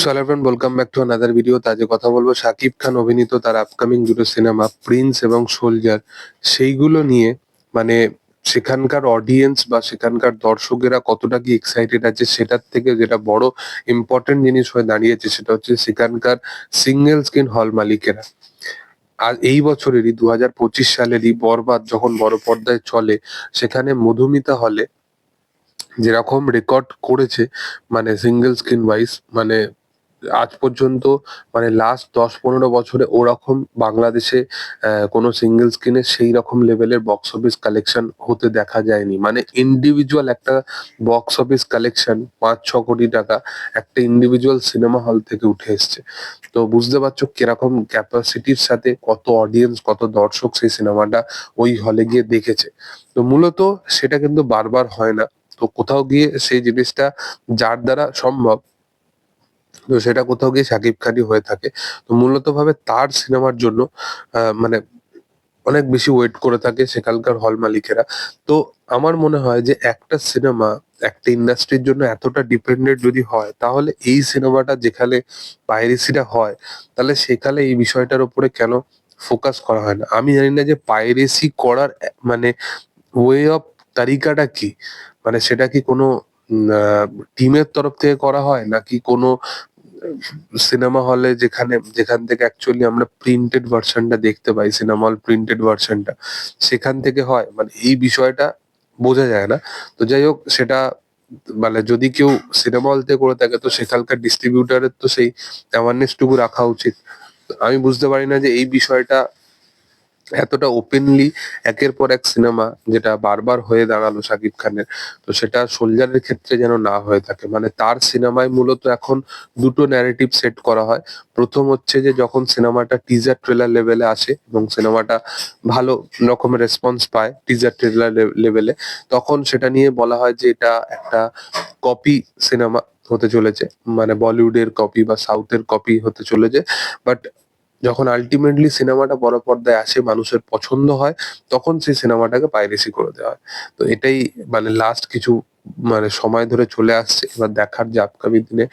So hello friend welcome back to another video আজকে কথা বলব শাকিব খান অভিনীত তার আপকামিং দুটো সিনেমা প্রিন্স এবং সোলজার সেইগুলো নিয়ে মানে সেখানকার অডিয়েন্স বা সেখানকার দর্শকেরা কতটা কি এক্সাইটেড আছে সেটার থেকে যেটা বড় ইম্পর্টেন্ট জিনিস হয়ে দাঁড়িয়েছে সেটা হচ্ছে সেখানকার সিঙ্গেল স্ক্রিন হল মালিকেরা। আর এই বছরেরই দু হাজার পঁচিশ সালেরই বরবাদ যখন বড় পর্দায় চলে, সেখানে মধুমিতা হলে যেরকম রেকর্ড করেছে মানে সিঙ্গেল স্ক্রিন ওয়াইজ মানে আজ পর্যন্ত মানে লাস্ট দশ পনেরো বছরে ওরকম বাংলাদেশে কোনো সিঙ্গেল স্ক্রিনে সেই রকম লেভেলের বক্স অফিস কালেকশন হতে দেখা যায়নি। মানে ইন্ডিভিজুয়াল একটা বক্স অফিস কালেকশন পাঁচ, ছ কোটি টাকা, একটা ইন্ডিভিজুয়াল সিনেমা হল থেকে উঠে এসছে। তো বুঝতে পারছ কীরকম ক্যাপাসিটির সাথে কত অডিয়েন্স কত দর্শক সেই সিনেমাটা ওই হলে গিয়ে দেখেছে। তো মূলত সেটা কিন্তু বারবার হয় না। তো কোথাও গিয়ে সেই জিনিসটা যার দ্বারা সম্ভব তো সেটা কোথাও গিয়ে শাকিব খানই হয়ে থাকে। তো মূলত ভাবে তার সিনেমার জন্য মানে অনেক বেশি ওয়েট করে থাকে সেখানকার হল মালিকেরা। তো আমার মনে হয় যে একটা সিনেমা, একটা ইন্ডাস্ট্রির জন্য এতটা ডিপেন্ডেন্ট যদি হয়, তাহলে এই সিনেমাটা যেখানে পাইরেসিটা হয়, তাহলে সেখানে এই বিষয়টার উপরে কেন ফোকাস করা হয় না? আমি জানি না যে পাইরেসি করার মানে ওয়ে অফ তারিকাটা কি? মানে সেটা কি কোনো টিমের তরফ থেকে করা হয় নাকি কোনো সিনেমা হলে যেখানে, যেখান থেকে অ্যাকচুয়ালি আমরা প্রিন্টেড ভার্সনটা দেখতে পাই সিনেমা হল প্রিন্টেড ভার্সনটা সেখান থেকে হয়? মানে এই বিষয়টা বোঝা যায় না। তো যাই হোক, সেটা মানে যদি কেউ সিনেমা হল থেকে করে থাকে, তো সেখানকার ডিস্ট্রিবিউটারের তো সেই অ্যাওয়ারনেস টুকু রাখা উচিত। আমি বুঝতে পারি না যে এই বিষয়টা এতটা ওপেনলি একের পর এক সিনেমা যেটা বারবার হয়ে দাঁড়াল শাকিব খানের, তো সেটা সোলজারের ক্ষেত্রে যেন না হয়ে থাকে। মানে তার সিনেমায় মূলত এখন দুটো ন্যারেটিভ সেট করা হয়। প্রথম হচ্ছে যে যখন সিনেমাটা টিজার ট্রেলার লেভেলে আসে এবং সিনেমাটা ভালো রকমের রেসপন্স পায় টিজার ট্রেলার লেভেলে তখন সেটা নিয়ে বলা হয় যে এটা একটা কপি সিনেমা হতে চলেছে। মানে বলিউডের কপি বা সাউথের কপি হতে চলেছে। বাট যখন আলটিমেটলি সিনেমাটা বড় পর্দায় আসে, মানুষের পছন্দ হয়, তখন সেই সিনেমাটাকে পাইরেসি করে দেওয়া হয়। তো এটাই মানে লাস্ট কিছু মানে সময় ধরে চলে আসছে। এবার দেখার যে আপকামিং দিনে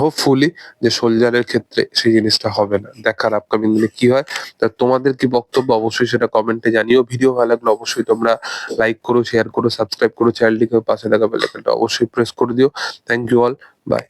হোপফুলি যে সোলজারের ক্ষেত্রে সেই জিনিসটা হবে না। দেখার আপকামিং দিনে কি হয়, তা তোমাদের কি বক্তব্য, অবশ্যই সেটা কমেন্টে জানিও। ভিডিও ভালো লাগলে অবশ্যই তোমরা লাইক করো শেয়ার করো সাবস্ক্রাইব করো চ্যানেলটিকে পাশে থাকা বেলাইকনটা অবশ্যই প্রেস করে দিও। Thank you all by